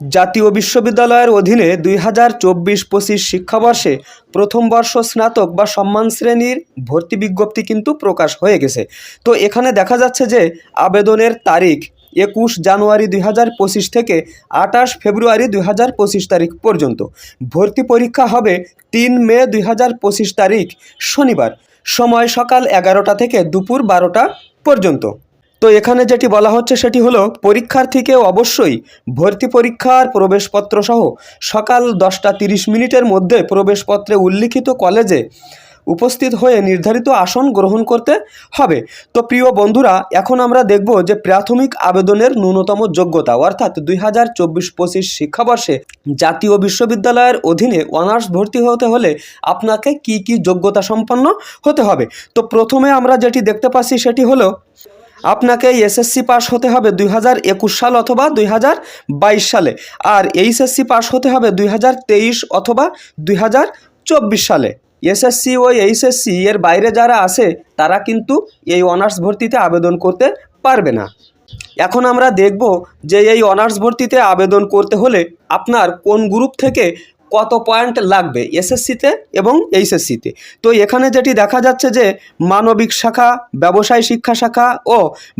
জাতীয় বিশ্ববিদ্যালয়ের অধীনে দুই হাজার চব্বিশ পঁচিশ শিক্ষাবর্ষে প্রথম বর্ষ স্নাতক বা সম্মান শ্রেণির ভর্তি বিজ্ঞপ্তি কিন্তু প্রকাশ হয়ে গেছে। তো এখানে দেখা যাচ্ছে যে আবেদনের তারিখ একুশ জানুয়ারি দুই হাজার পঁচিশ থেকে আঠাশ ফেব্রুয়ারি দুই হাজার পঁচিশ তারিখ পর্যন্ত। ভর্তি পরীক্ষা হবে তিন মে দুই হাজার পঁচিশ তারিখ শনিবার। সময় সকাল এগারোটা থেকে দুপুর বারোটা পর্যন্ত। তো এখানে যেটি বলা হচ্ছে সেটি হলো পরীক্ষার্থীকে অবশ্যই ভর্তি পরীক্ষার প্রবেশপত্র সহ সকাল দশটা তিরিশ মিনিটের মধ্যে প্রবেশপত্রে উল্লিখিত কলেজে উপস্থিত হয়ে নির্ধারিত আসন গ্রহণ করতে হবে। তো প্রিয় বন্ধুরা, এখন আমরা দেখব যে প্রাথমিক আবেদনের ন্যূনতম যোগ্যতা, অর্থাৎ দুই হাজার চব্বিশ পঁচিশ শিক্ষাবর্ষে জাতীয় বিশ্ববিদ্যালয়ের অধীনে অনার্স ভর্তি হতে হলে আপনাকে কি কি যোগ্যতা সম্পন্ন হতে হবে। তো প্রথমে আমরা যেটি দেখতে পাচ্ছি সেটি হলো আপনাকে এসএসসি পাস হতে হবে দুই হাজার একুশ সাল অথবা দুই হাজার বাইশ সালে আর এইচএসসি পাস হতে হবে দুই হাজার তেইশ অথবা দুই হাজার চব্বিশ সালে। এসএসসি ও এইচএসসি এর বাইরে যারা আছে, তারা কিন্তু এই অনার্স ভর্তিতে আবেদন করতে পারবে না। এখন আমরা দেখব যে এই অনার্স ভর্তিতে আবেদন করতে হলে আপনার কোন গ্রুপ থেকে কত পয়েন্ট লাগবে? এসএসসিতে এবং এইচএসসিতে। তো এখানে যেটি দেখা যাচ্ছে যে মানবিক শাখা, ব্যবসায় শিক্ষা শাখা ও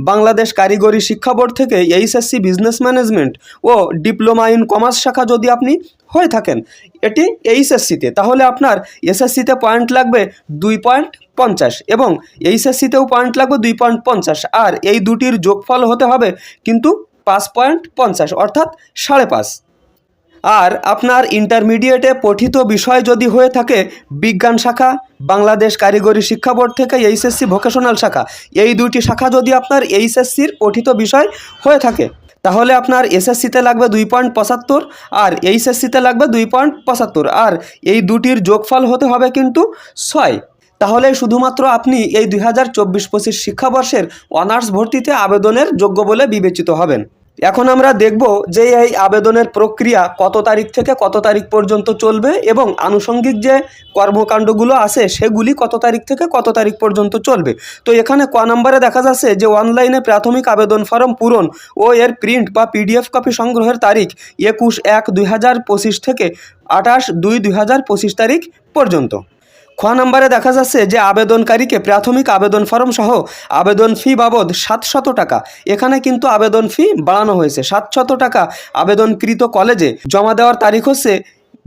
বাংলাদেশ কারিগরি শিক্ষা বোর্ড থেকে এইচএসসি বিজনেস ম্যানেজমেন্ট ও ডিপ্লোমা ইন কমার্স শাখা যদি আপনি হয়ে থাকেন, এটি এইচএসসিতে। তাহলে আপনার এসএসসিতে পয়েন্ট লাগবে দুই পয়েন্ট পঞ্চাশ এবং এইচএসসিতেও পয়েন্ট লাগবে দুই পয়েন্ট পঞ্চাশ। আর এই দুটির যোগফল হতে হবে কিন্তু পাঁচ পয়েন্ট পঞ্চাশ, অর্থাৎ সাড়ে পাঁচ। আর আপনার ইন্টারমিডিয়েটে পঠিত বিষয় যদি হয়ে থাকে বিজ্ঞান শাখা, বাংলাদেশ কারিগরি শিক্ষা বোর্ড থেকে এইচএসসি ভোকেশনাল শাখা। এই দুটি শাখা যদি আপনার এইচএসসির পঠিত বিষয় হয়ে থাকে, তাহলে আপনার এসএসসিতে লাগবে দুই পয়েন্ট পঁচাত্তর আর এইচএসসিতে লাগবে দুই পয়েন্ট পঁচাত্তর। আর এই দুটির যোগফল হতে হবে কিন্তু ছয়। তাহলে শুধুমাত্র আপনি এই দুই হাজার চব্বিশ পঁচিশ শিক্ষাবর্ষের অনার্স ভর্তিতে আবেদনের যোগ্য বলে বিবেচিত হবেন। এখন আমরা দেখব যে এই আবেদনের প্রক্রিয়া কত তারিখ থেকে কত তারিখ পর্যন্ত চলবে এবং আনুষঙ্গিক যে কর্মকাণ্ডগুলো আছে সেগুলি কত তারিখ থেকে কত তারিখ পর্যন্ত চলবে। তো এখানে ক নম্বরে দেখা যাচ্ছে যে অনলাইনে প্রাথমিক আবেদন ফর্ম পূরণ ও এর প্রিন্ট বা পিডিএফ কপি সংগ্রহের তারিখ একুশ এক দুই থেকে আঠাশ দুই দুই তারিখ পর্যন্ত। খ নম্বরে দেখা যাচ্ছে যে আবেদনকারীকে প্রাথমিক আবেদন ফর্ম সহ আবেদন ফি বাবদ সাতশত টাকা। এখানে কিন্তু আবেদন ফি বাড়ানো হয়েছে। সাতশত টাকা আবেদনকৃত কলেজে জমা দেওয়ার তারিখ হচ্ছে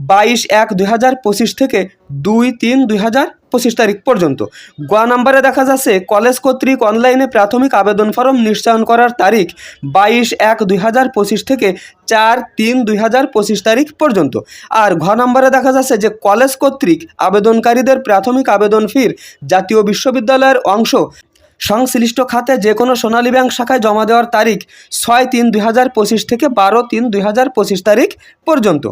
বাইশ এক দুই হাজার পঁচিশ থেকে দুই তিন দুই হাজার পঁচিশ তারিখ পর্যন্ত। গ নাম্বারে দেখা যাচ্ছে, কলেজ কর্তৃক অনলাইনে প্রাথমিক আবেদন ফর্ম নিশ্চয়ন করার তারিখ বাইশ এক দুই হাজার পঁচিশ থেকে চার তিন দুই হাজার পঁচিশ তারিখ পর্যন্ত। আর ঘ নাম্বারে দেখা যাচ্ছে যে, কলেজ কর্তৃক আবেদনকারীদের প্রাথমিক আবেদন ফির জাতীয় বিশ্ববিদ্যালয়ের অংশ সংশ্লিষ্ট খাতে যে কোনো সোনালী ব্যাংক শাখায় জমা দেওয়ার তারিখ ছয় তিন দুই থেকে বারো তিন দুই তারিখ পর্যন্ত।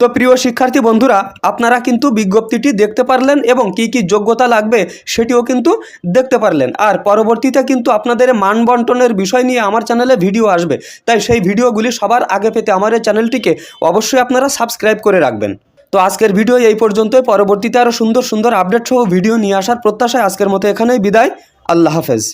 তো প্রিয় শিক্ষার্থী বন্ধুরা, আপনারা কিন্তু বিজ্ঞপ্তিটি দেখতে পারলেন এবং কি কি যোগ্যতা লাগবে সেটিও কিন্তু দেখতে পারলেন। আর পরবর্তীতে কিন্তু আপনাদের মান বন্টনের বিষয় নিয়ে আমার চ্যানেলে ভিডিও আসবে। তাই সেই ভিডিওগুলি সবার আগে পেতে আমার এই চ্যানেলটিকে অবশ্যই আপনারা সাবস্ক্রাইব করে রাখবেন। তো আজকের ভিডিও এই পর্যন্তই পরবর্তীতে আরও সুন্দর সুন্দর আপডেট সহ ভিডিও নিয়ে আসার প্রত্যাশায় আজকের মতো এখানেই বিদায়। আল্লাহ হাফেজ।